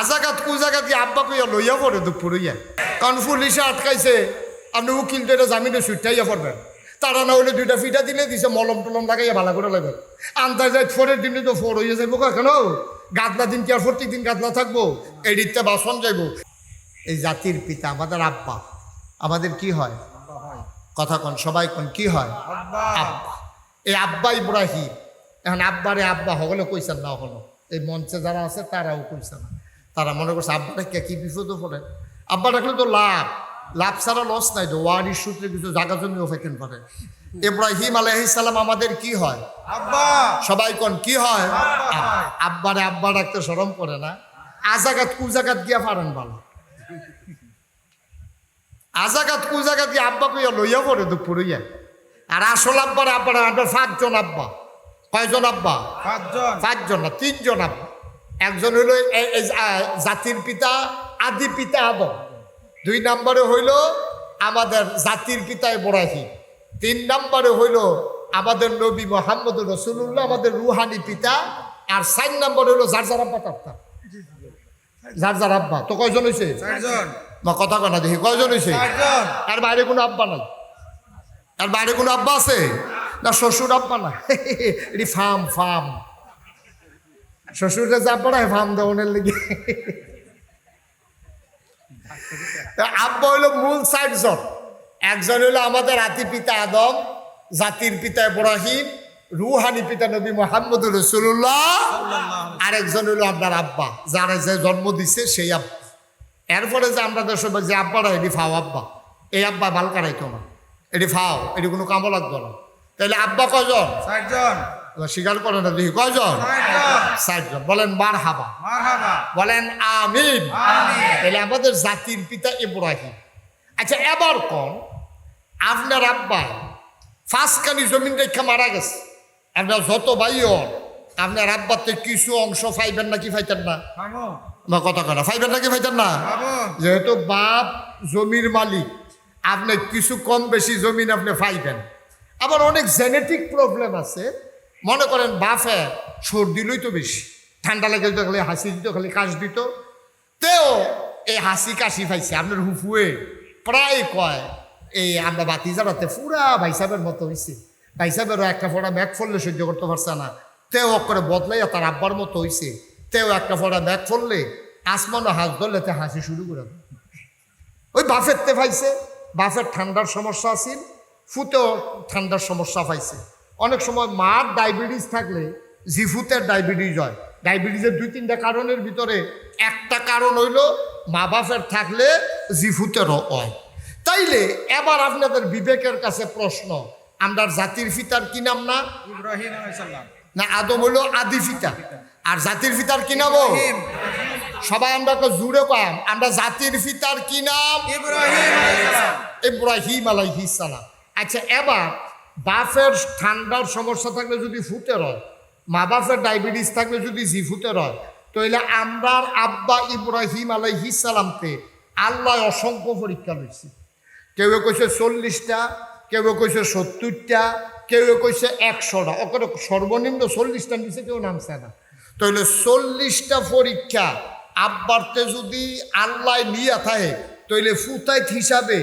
আজাগাত কি আব্বা কইয়া লইয়া পড়ে দুপুরইয়া কারণ পুলিশে আটকাইছে আপনি উকিল এটা জামিনে সুইটাইয়া পড়বেন তারা না হলে দুইটা ফিটা দিলে দিছে, মলম টলম লাগাইয়া ভালো করে লাগবে আন্তাজ যায় ফোরের দিনে তো ফোর হইয়া যাইব কেন? গাদলা দিন কি আর প্রত্যেক দিন গাদলা থাকব? দিকতে বাসন যাইব। এই জাতির পিতা, আমাদের আব্বা, আমাদের কি হয়? কথা কন, সবাই কন, কি হয়? আব্বা। এই আব্বা ইব্রাহিম। এখন আব্বারে আব্বা হগলে কইছেন না হলো এই মঞ্চে যারা আছে তারাও কইছে না। তারা মনে করছে আব্বা কে? কি বিপদে পড়ে? আব্বা রাখলে তো লাভ। লাভ ছাড়া লস নাই তো। ওয়ারির সূত্রে কিছু জায়গা জমিও ফাইতেন পারে ইব্রাহিম আলাইহিসাল্লাম আমাদের কি হয়? আব্বা! সবাই কোন কি হয়? আব্বা। আব্বারে আব্বা ডাকতে সরম করে না। আজাগাত কুজাগাত গিয়া পারেন ভালো আজাগাত কুজাগাত গিয়া আব্বা কইয়া লইয়া পড়ে দুপুরইয়া আর আসল আব্বার আব্বার আমাদের পাঁচজন আব্বা। কয়জন আব্বা? পাঁচজন। পাঁচজন না তিনজন আব্বা। একজন হইল জাতির পিতা আদি পিতা আদম দুই নম্বরে হইল আমাদের জাতির পিতা ইব্রাহিম। তিন নম্বরে হইল আমাদের নবী মোহাম্মদ রসুল্লাহ আমাদের রুহানি পিতা। আর চার নম্বর হইল যার যার আব্বা তার তার। যার যার আব্বা। তো কয়জন হয়েছে কথা কনা দেখি কয়জন হয়েছে আর বাইরে কোনো আব্বা নাই। আর বাইরে কোনো আব্বা আছে? না শ্বশুর আব্বা না এটি ফার্ম ফার্ম শ্বশুরকে যা পড়ায় ফার্ম দেওয়ানের লেগে। আব্বা হইল মূল চারজন। একজন হইল আমাদের আতি পিতা আদম, জাতির পিতা ইব্রাহিম, রুহানি পিতা নবী মোহাম্মদ রসুল্লাহ আরেকজন হইল আপনার আব্বা, যারা যে জন্ম দিছে সেই আব্বা। এরপরে যে আমরা দেশ যে আব্বারা, এটি ফাও আব্বা। এই আব্বা ভালো কারাইতো না। এটি ফাও, এটি কোনো কামও লাগতো না। তাহলে আব্বা কজন চারজন। স্বীকার করে না দেখি চারজন। ষাটজন বলেন মার হাবা বলেন আমিন। তাহলে আমাদের জাতির পিতা ইব্রাহিম। আচ্ছা এবার কোন? আপনার আব্বা ফাঁসকানি জমিন রেখা মারা গেছে। আপনার যত ভাই হন আপনার আব্বাতে কিছু অংশ ফাইবেন নাকি পাইতেন না? বা কথা কথা পাইবেন নাকি পাইতেন না? যেহেতু বাপ জমির মালিক আপনি কিছু কম বেশি জমিন আপনি ফাইবেন। আবার অনেক জেনেটিক প্রবলেম আছে। মনে করেন বাপে সর্দি লইতো বেশি। ঠান্ডা লেগে দিত খালি, হাসি দিত খালি, কাশ দিত। তেও এই হাসি কাশি পাইছে, আপনার হুফুয়ে প্রায় কয়, এই আমরা বাতি জ্বালাতে পুরা ভাইসাবের মতো হয়েছে ভাইসাবেরও একটা ফোড়া ব্যাগ ফললে সহ্য করতে পারছে না। তেও করে বদলাইয়া তার আব্বার মতো হয়েছে তেও একটা ফোড়া ব্যাগ ফললে আসমানও হাস ধরলে তে হাসি শুরু করে ওই বাফের তে পাইছে বাফের ঠান্ডার সমস্যা আছিল, ফুতেও ঠান্ডার সমস্যা পাইছে। অনেক সময় মার ডায়াবেটিস থাকলে জিফুতের ডায়াবেটিস হয়। ডায়াবেটিসের দুই তিনটা কারণের ভিতরে একটা কারণ হইল মা বাপের থাকলে জিফুতেরও হয়। তাইলে এবার আপনাদের বিবেকের কাছে প্রশ্ন আমরা জাতির ফিতার কি নাম না? ইব্রাহিম না আদম হইল আদি ফিতা আর জাতির ফিতার কি নাম? সবাই আমরা তো জুড়ে পাম আমরা জাতির ফিতার কি নাম? ইব্রাহিম ইব্রাহিম আলাইহিস সালাম। আচ্ছা এবার বাফের ঠান্ডার সমস্যা থাকলে যদি ফুটে রয় মা বাপের ডায়াবেটিস থাকলে যদি জি ফুটে রয় তাহলে আমরার আব্বা ইব্রাহিম আলাইহিস সালামতে আল্লাহ অসংখ্য পরীক্ষা লইছে কেউ কইছে চল্লিশটা, কেউ কইছে সত্তরটা, কেউ কইছে একশোটা। ওকে সর্বনিম্ন চল্লিশটা নিচে কেউ নামছে না। তাহলে চল্লিশটা পরীক্ষা আব্বারতে যদি আল্লাহ নিয়ে থাকে তাইলে ফুতাইত হিসাবে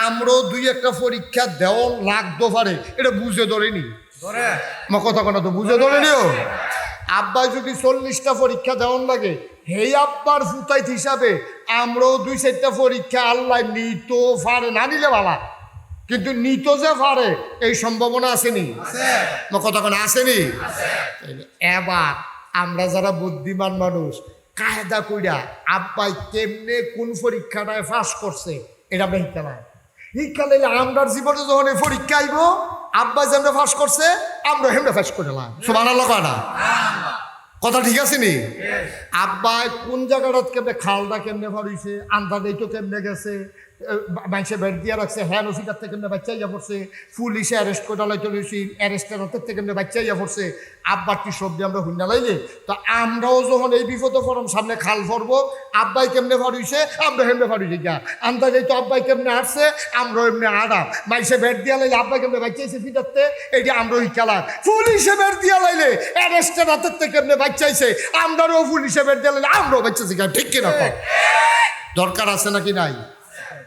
আমরাও দুই একটা পরীক্ষা দেওয়া লাগতে পারে। এটা বুঝে ধরেনি। কথা কথা তো বুঝে ধরে। নিও আব্বা যদি চল্লিশটা পরীক্ষা দেওয়ান লাগে হেই আব্বার ফুতাইত হিসাবে আমরাও দুই চারটা পরীক্ষা আল্লাহ নিত পারে না নিলে ভালা কিন্তু নিত যে পারে এই সম্ভাবনা আসেনি। কথা কোনো আসেনি? এবার আমরা যারা বুদ্ধিমান মানুষ কায়দা কইরা আব্বাই কেমনে কোন পরীক্ষাটায় পাস করছে এটা আমরা নাই শিক্ষা লাইলে আমরার জীবনে যখন এই পরীক্ষা আইব আব্বা যেমন ফাঁস করছে আমরা হেমনে পাস করলাম সমান আল্লাহ লগা না? কথা ঠিক আছে নি? আব্বাই কোন জায়গাটাত কেমনে খালটা কেমনে ভরিছে আন্দা দেইতো কেমনে গেছে মানুষে বেড দিয়ে রাখছে হ্যাঁ অফিসার থেকে এমনি বাচ্চা ইয়া পড়ছে পুলিশে অ্যারেস্ট করে লাইতে রয়েছি অ্যারেস্টের হতের থেকে এমনি বাচ্চা ইয়া পড়ছে আব্বার কি সবজি আমরা হুন্ডা লাইলে? তো আমরাও যখন এই বিপদে পড়ম, সামনে খাল পড়ব আব্বাই কেমনে ফাড়ুইছে আমরা হেমনে ফাড়ুইছি যা আন্দাজে তো আব্বাই কেমনে আসছে আমরাও এমনি আড়াম। মাইসে বেড দিয়া লাইলে আব্বাই কেমনে বাচ্চাইছে ফিটাতে এইটা আমরাও খেলা পুলিশে বেড দিয়া লাইলে অ্যারেস্টের হাতের থেকে এমনি বাচ্চাইছে আমরাও পুলিশে দিয়া লাইলে আমরাও বাচ্চাছি ঠিক কিনা? দরকার আছে নাকি নাই?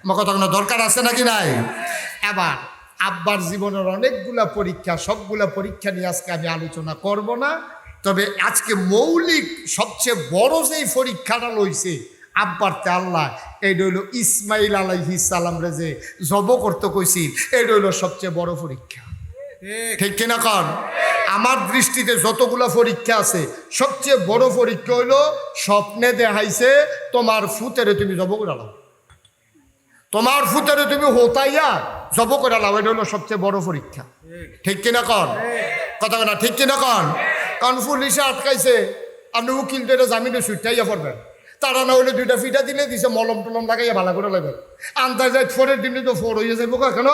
আমার কথা কোনো দরকার আছে নাকি নাই? এবার আব্বার জীবনের অনেকগুলা পরীক্ষা সবগুলা পরীক্ষা নিয়ে আজকে আমি আলোচনা করব না। তবে আজকে মৌলিক সবচেয়ে বড় যেই পরীক্ষাটা লইছে আব্বার তে আল্লাহ এইটা হইল ইসমাইল আলাইহিস সালাম রে যে জব করতে কইছি এইটা হইল সবচেয়ে বড় পরীক্ষা। ঠিক। ঠিক কিনা কন? আমার দৃষ্টিতে যতগুলো পরীক্ষা আছে, সবচেয়ে বড় পরীক্ষা হইল, স্বপ্নে দেখাইছে, তোমার ফুতেরে তুমি জব করে লাও। তোমার ফুতেরে তুমি হোতাইয়া জব করে লাও, এটা হলো সবচেয়ে বড় পরীক্ষা। ঠিক কিনা কন? কথা না ঠিক কিনা কন? কারণ পুলিশে আটকাইছে আপনি উকিল তো এটা জামিনে সুইটাইয়া পড়বেন। তারা না হলে দুইটা ফিটা দিলে দিছে মলম টলম লাগাইয়া ভালো করে লাগবে যায় ফোরের দিনে তো ফোর হয়ে যাব কেন?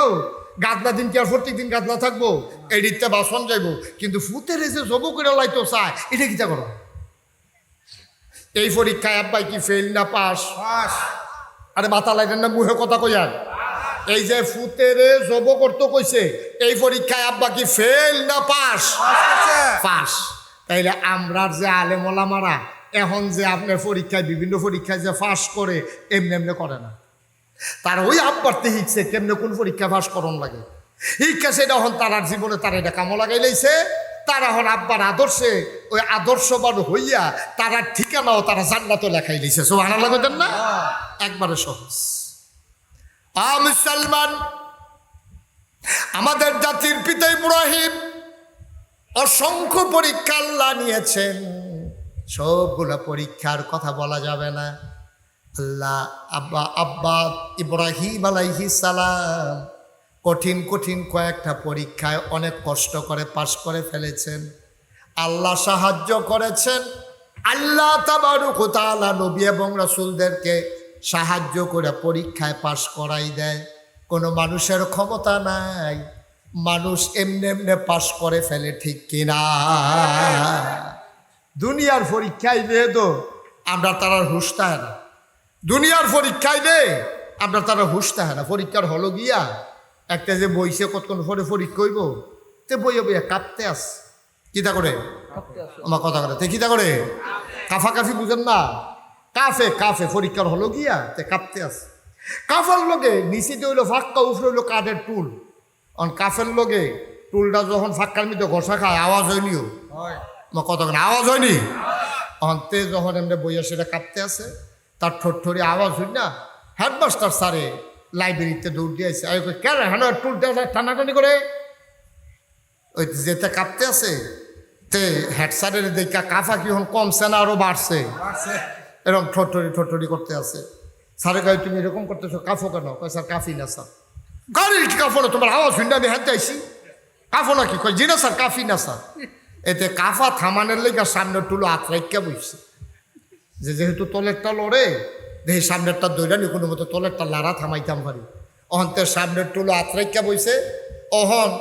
গাদলা দিন কি আর প্রত্যেক দিন গাদলা থাকব? এই দিকটা বাসন যাইবো। কিন্তু ফুতের এসে জব করে লাইতো চায় এটা কিটা করো? এই পরীক্ষায় আব্বাই কি ফেল না পাস? পাস। আরে মাথা লাগেন না মুহে কথা কইয়ার এই যে ফুতেরে জব করতে কইছে এই পরীক্ষায় আব্বা কি ফেল না পাস? পাস তাইলে আমরার যে আলেমলামারা এখন যে আপনার পরীক্ষায় বিভিন্ন পরীক্ষায় যে পাস করে এমনি এমনি করে না। তার ওই আব্বারতে শিখছে কেমনে কোন পরীক্ষা পাস করন লাগে? শিক্ষা সেটা এখন তারার জীবনে তার এটা কামো লাগাই লাইছে। তারা এখন আব্বার আদর্শে ওই আদর্শবান হইয়া তারা ঠিকানাও তারা জান্নাতও লেখাই লিছে সব আনা লাগতেন না একবারে সহজ। আ মুসলমান আমাদের জাতির পিতা ইব্রাহিম অসংখ্য পরীক্ষা আল্লাহ নিয়েছেন। সবগুলো পরীক্ষার কথা বলা যাবে না। আল্লাহ আব্বা আব্বা ইব্রাহিম আলাইহি সালাম কঠিন কঠিন কয়েকটা পরীক্ষায় অনেক কষ্ট করে পাশ করে ফেলেছেন। আল্লাহ সাহায্য করেছেন। আল্লাহ তাবারুক তাআলা নবী এবং রাসূলদেরকে সাহায্য করে পরীক্ষায় পাশ করাই দেয়। কোনো মানুষের ক্ষমতা নাই। মানুষ এমনি এমনি পাশ করে ফেলে ঠিক কিনা? দুনিয়ার পরীক্ষায় দিয়ে তো আমরা তারার হুঁশটা হয় না। দুনিয়ার পরীক্ষায় দে আমরা তারা হুঁশটা হয় না। পরীক্ষার হলো গিয়া একটা যে বইছে কতক্ষণ পরে পরীক্ষা হইব তে বইয়ে বইয়া কাঁপতে আস। কিতা করে? আমার কথা করে তে কিতা করে? কাফা কাফি বুঝেন না। কাফে কাফে পরীক্ষার হলো গিয়া তে কাঁপতে আস। কাফার লোকে নিচে দিয়ে হইল ফাঁক্কা উফরে হইল কাঠের টুল। অন কাফের লোকে টুলটা যখন ফাঁক্কার মধ্যে ঘষা খায় আওয়াজ হয়নিও। হয়। আমার কত আওয়াজ হয়নি? অন্তে যখন এমনি বইয়া সেটা কাঁপতে আছে তার ঠোঁটঠরি আওয়াজ হই না। হেডমাস্টার স্যারে লাইব্রেরিতে দৌড় দিয়েছে কই, কেন হেন টুলটা টানাটানি করে? ওই যেতে কাঁপতে আছে তে হেড স্যারের দেখা কাফা কি হন কমছে না আরও বাড়ছে? এরকম ঠোঁটরি ঠোঁটরি করতে আছে স্যারে কয় তুমি এরকম করতেছো কাফো কেন? কয় স্যার কাফি না স্যার। গাড়ির কাফো না? তোমার আওয়াজ শুনে আমি হাতে আইসি কাফো না কি কয় জি না স্যার কাফি না স্যার। এতে কাফা থামানের লেগে সামনের টুলো আত্রাইকা বইছে। যে যেহেতু তলেরটা লড়ে দেখি সামনেরটা দৈরানি কোনো মতো তলেরটা লাড়া থামাইতাম পারি। অহন্তের সামনের টুলো আত্রাইকা বইছে, অহন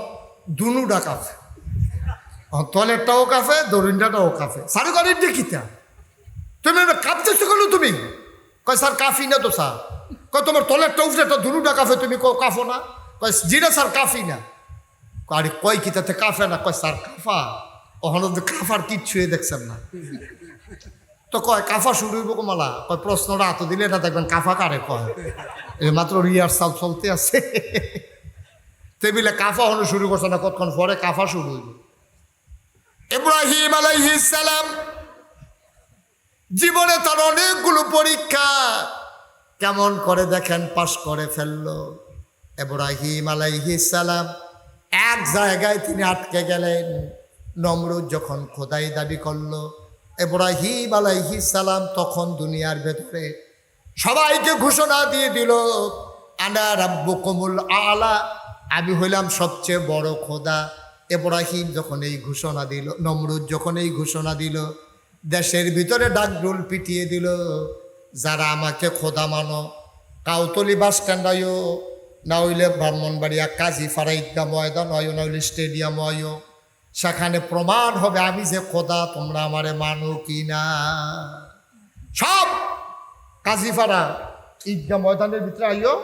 দুনুটা কাফে। অহন তলেরটাও কাফে দরিন্ডাটাও কাফে। সাড়ে গাড়ির দেখিতা তুমি কাঁপতেছো কেন তুমি? কয়, স্যার, কাফি না তো, স্যার। কয়, তোমার তলের টৌফে তো দুটা কাফে, তুমি কাফো না? কয় জি না স্যার, কাফি না। আরে কয় কি তাতে কাফে না? কয়, স্যার, কাফা। ওখানে কাফার কিচ্ছুই দেখছেন না। তো কয়, কাফা শুরু হইব কমালা কয়, প্রশ্নটা হাতে দিলে না দেখবেন কাফা কারে কয়? এই মাত্র রিহার্সাল চলতে আছে। টেবিলে কাফা হনো শুরু করছে না, কতক্ষণ পরে কাফা শুরু হইব? ইব্রাহিম সালাম, জীবনে তার অনেকগুলো পরীক্ষা কেমন করে দেখেন, পাশ করে ফেলল। এব্রাহিম সালাম এক জায়গায় তিনি আটকে গেলেন। নমরুদ যখন খোদাই দাবি করল এব্রাহিম আলাইহিস সালাম তখন দুনিয়ার ভেতরে সবাইকে ঘোষণা দিয়ে দিল, আনা রাব্বু কমুল আলা। আমি হইলাম সবচেয়ে বড় খোদা। এব্রাহিম যখন এই ঘোষণা দিল, নমরুদ যখন এই ঘোষণা দিল, দেশের ভিতরে ডাকডোল পিটিয়ে দিল, যারা আমাকে খোদা মানো, কাউতলি বাস স্ট্যান্ডাইও না হইলে ব্রাহ্মণবাড়িয়া কাজী ফারা ঈদগা ময়দান হয় না হইলে স্টেডিয়াম আইও সেখানে প্রমাণ হবে আমি যে খোদা, তোমরা আমারে মানো কি না সব কাজীপাড়া ঈদগা ময়দানের ভিতরে আইও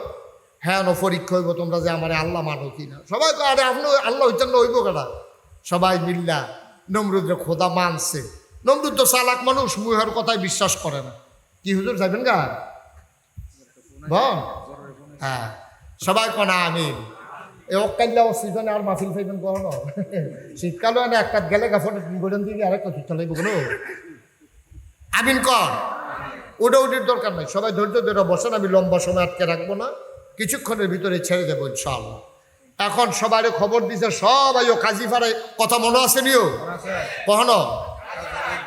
হ্যাঁ পরীক্ষা হইব তোমরা যে আমারে আল্লাহ মানো কি না সবাই আরে আপনি আল্লাহ হইতেন হইব কেনা সবাই মিল্লা নমরুদ্রে খোদা মানছে। নমরুদ তো চালাক মানুষ মুহের কথায় বিশ্বাস করে না। কি হুজুর যাবেন গা? হ্যাঁ সবাই কনা, আমিন। এ অকাল্লা সিজনে আর মাহফিল ফাইবেন কখন শীতকালে না একটা গেলে গাফন গোডেন আরেকটা চালাইব কোনো? আমিন কর ওটা দরকার নাই। সবাই ধৈর্য ধরে বসেন আমি লম্বা সময় আটকে রাখব না। কিছুক্ষণের ভিতরে ছেড়ে দেবো ইনশাআল্লাহ। এখন সবাই খবর দিছে সবাই ও কাজীপাড়ায় কথা মনে আছে নিও? কখনো?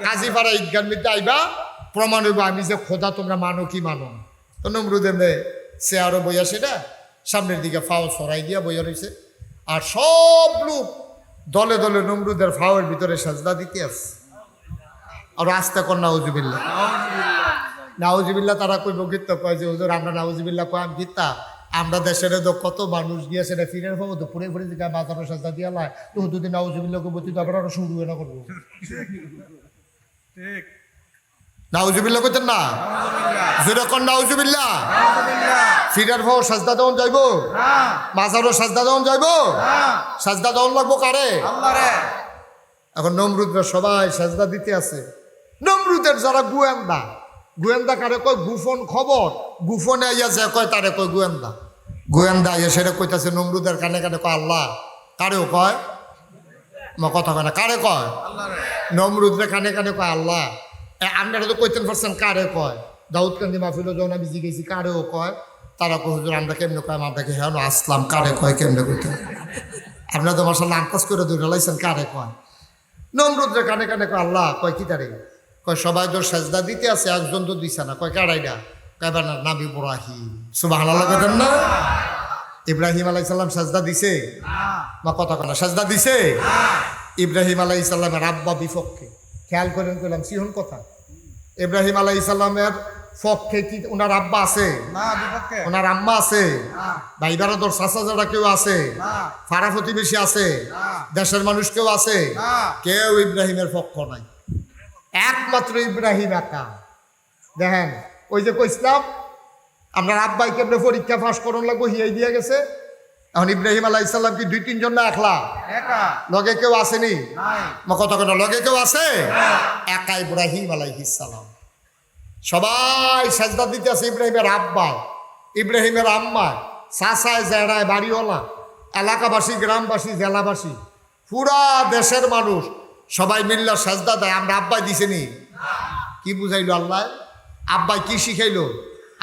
কাজীপাড়া ঈদগান মিতে আইবা প্রমাণ হইব আমি যে খোদা তোমরা মানো কি মানো না। তো নমরুদের মেয়ে সে আরও বইয়া সেটা সামনের দিকে ফাও সরাই দিয়া বইয়া রয়েছে আর সব লোক দলে দলে নমরুদের ফাওয়ের ভিতরে সাজদা দিতে আছে। আর আস্তে কর নাউজুবিল্লা নাউজুবিল্লা তারা কই গীত কয় যে, হুজুর, আমরা নাউজুবিল্লা কয়, আমি গীতা আমরা দেশের তো কত মানুষ গিয়ে সেটা ফিরের পাবো তো পুরে পুরে দিকে বাজারের সাজদা দিয়া লাই। তো যদি নাউজুবিল্লা করব তুই তো আরও শুরু না করব। ঠিক। নাউজুবিল্লা করতেন না? যেরকম নাউজুবিল্লা ফিরার ভাও সাজদা দেওয়ান যাইবো? মাজারও সাজদা দেওয়ান যাইবো? সাজদা দেওয়ান লাগবো কারে? এখন নমরুদরা সবাই সাজদা দিতে আছে। নমরুদের যারা গোয়েন্দা গোয়েন্দা কারে কয়? গুফন খবর। গুফনে আইয়া যে কয়, তারে কয় গোয়েন্দা। গোয়েন্দা আইয়া সেটা কইতাছে নমরুদের কানে কানে কয়, আল্লাহ। কারেও কয়? কথা কয় না, কারে কয়? নমরুদরে কানে কানে কয়, আল্লাহ। আপনারা তো কইতেন পারছেন কারে কয়? দাউদ কান্দি মাহফিল যখন আমি জিজ্ঞেসি কারেও কয়? তারা হুজুর আমরা কেমনে কয়? আমরা দেখে হ্যাঁ আসলাম কারে কয় কেমনে কইতে? আপনারা তো মাসাল্লাহ আন্তাজ করে দৌড়ে লাইছেন কারে কয়? নমরুদরে কানে কানে কয় আল্লাহ কয় কি তারে কয় সবাই তো সাজদা দিতে আছে একজন তো দিছে না। কয় কারাইডা কয় না নাবি ইব্রাহিম। সুবাহ আল্লাহ কেন না? ইব্রাহিম আলাইসাল্লাম সাজদা দিছে? মা কথা কথা সাজদা দিছে? ইব্রাহিম আলাই ইসাল্লামের আব্বা বিপক্ষে। খেয়াল করেন করলাম সিহন কথা? ইব্রাহিম আলাই ইসাল্লামের পক্ষে কি ওনার আব্বা আছে? ওনার আম্মা আছে? ভাই বারাদর চাচা যারা কেউ আছে? ফারা প্রতিবেশী আছে? দেশের মানুষ কেউ আছে? কেউ ইব্রাহিমের পক্ষ নাই। একমাত্র ইব্রাহিম একা। দেখেন ওই যে কইসলাম আপনার আব্বাই কেমনে পরীক্ষা পাস করন লাগবো? হিয়াই দিয়ে গেছে। এখন ইব্রাহিম আলাহ ইসলাম কি দুই তিনজন না একলা? লগে কেউ আসেনি? কত কথা লগে কেউ আছে? একা ইব্রাহিম আলাইহিসালাম সবাই সাজদা দিতে আছে ইব্রাহিমের আব্বা ইব্রাহিমের আম্মা সাসায় জেড়ায় বাড়িওয়ালা এলাকাবাসী গ্রামবাসী জেলাবাসী পুরা দেশের মানুষ সবাই মিল্লা সাজদা দেয়। আমরা আব্বাই দিছেনি কি বুঝাইলো আল্লাহ? আব্বাই কি শিখাইলো?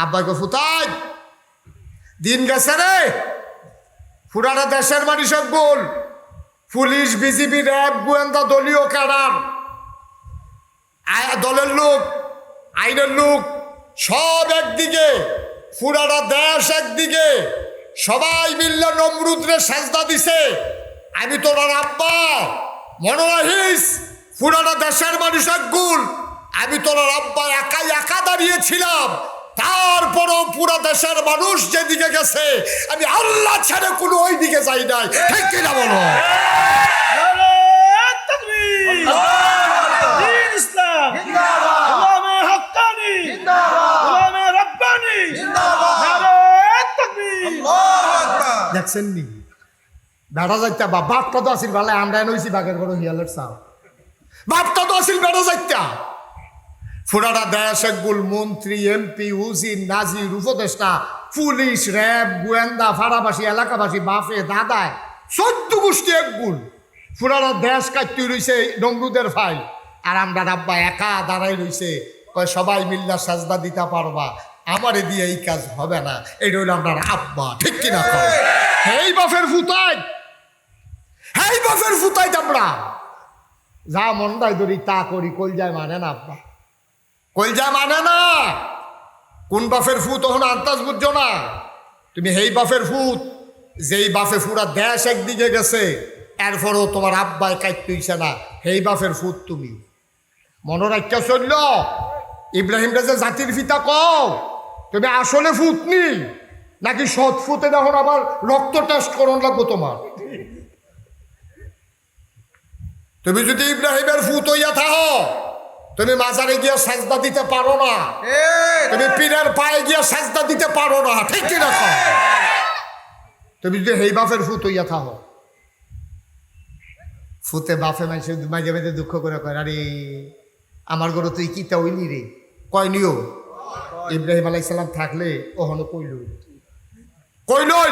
আব্বাইকে ফুতাই দিন গেছে রে পুরাটা দেশের মানুষের গোল পুলিশ, বিজিবি, র্যাব, গোয়েন্দা, দলীয় ক্যাডার দলের লোক, আইনের লোক, সব একদিকে। পুরাটা দেশ একদিকে। সবাই মিললে নমরুদ্রে সাজদা দিছে। আমি তোর আব্বা। মনে রাখিস পুরাটা দেশের মানুষ এক গুল আমি তোর আব্বা একাই একা দাঁড়িয়েছিলাম তারপরও পুরা দেশের মানুষ যেদিকে গেছে, আমি আল্লাহ ছেড়ে কোনো ওই দিকে যাই নাই। ঠিক কিনা বলো? দেখছেন নি যাইতা বা বাপটা তো আসিল ভালো আমরা নইছি বাগের বড় হিয়ালের সাহ বাপটা তো আসিল বেড়া যাইতা। ফুরাটা দেশ একগুল মন্ত্রী, এমপি উজির নাজির, উপদেষ্টা, পুলিশ, র্যাব, গোয়েন্দা, ফাড়াবাসী, এলাকাবাসী বাপে দাদায়, চোদ্দ গোষ্ঠী একগুল ফুরাটা দেশ কাটতে রইছে নমরুদের ফাইল। আর আমরা রাব্বা একা দাঁড়াই কয় সবাই মিল্লা সাজদা দিতে পারবা, আমারে দিয়ে এই কাজ হবে না এটা হইল আপনার আব্বা ঠিক কিনা? হেই বাপের ফুতাই! হেই বাফের ফুতাই আমরা! যা মন্দাই ধরি তা করি কল যায় মানে না আব্বা। কলজা মানে না। কোন বাফের ফুত তখন আন্তাজ বুঝছ না? তুমি হেই বাফের ফুত, যেই বাফে ফুরা দেশ একদিকে গেছে, এরপরেও তোমার আব্বাই কাটতেইছে না। হেই বাফের ফুত তুমি। মনোরাজ্য চলল ইব্রাহিম রাজা জাতির পিতা কও, তুমি আসলে ফুতনি নাকি সৎ ফুতে এখন আবার রক্ত টেস্ট করন লাগবো তোমার? তুমি যদি ইব্রাহিমের ফুত হইয়া থাকো তুমি মাজারে গিয়ে সাজদা দিতে পারো না তুমি পীরের পায়ে গিয়ে সাজদা দিতে পারো না ঠিক কি না কও? তুমি যদি হেই বাপের ফুত হইয়া থাকো ফুতে বাপে মাঝে মাঝে মাঝে দুঃখ করে কয় আরে আমার ঘরে তুই কিতা হইলি রে কয় নিও ইব্রাহিম আলাইসাল্লাম থাকলে ওহনো কইল কইলই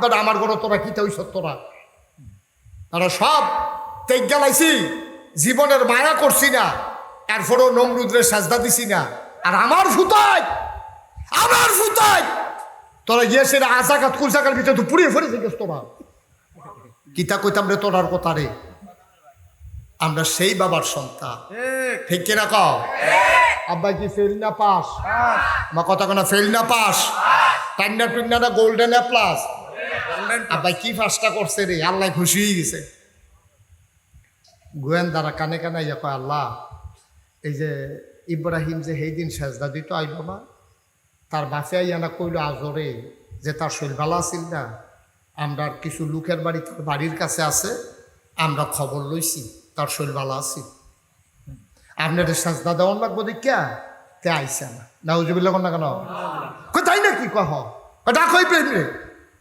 বাট আমার ঘরে তোরা কিতা হইছ তোরা তারা সব তেগ গেলাইছি জীবনের মায়া করছি না, এরপরেও নমরুদ্রে সাজদা দিছি না। আর আমার ফুতাই আমার ফুতাই, তোরা গিয়েছে আজাকাত কুলসাকার ভিতরে তো পুড়িয়ে ফেলে গেছ তোরা। কিতা কইতাম রে তোরার কথা রে? আমরা সেই বাবার সন্তান। ঠিক কিনা কও? আব্বা কি ফেল না পাস? আমার কথা কেনা ফেল না পাস? টুন্না না গোল্ডেন এ প্লাস আব্বাই কি ফার্স্টটা করছে রে? আল্লাহ খুশি হয়ে গেছে। গোয়েন্দারা কানে কানে ইয়া কয় আল্লাহ এই যে ইব্রাহিম যে সেই দিন সেজদা দিত আইল না তার বাসে আইয়া না কইল আজরে যে তার ভালো আছিল না আমরা কিছু লোকের বাড়ি তার বাড়ির কাছে আছে আমরা খবর লইছি তার শরীর ভালো আছে আপনার সাজদা দেওয়ার লাগবো দেখিয়া তে আইসা না। না উজুবিল্লা না কেন? কই তাই নাকি কহ? ডাক হই প্রেম রে।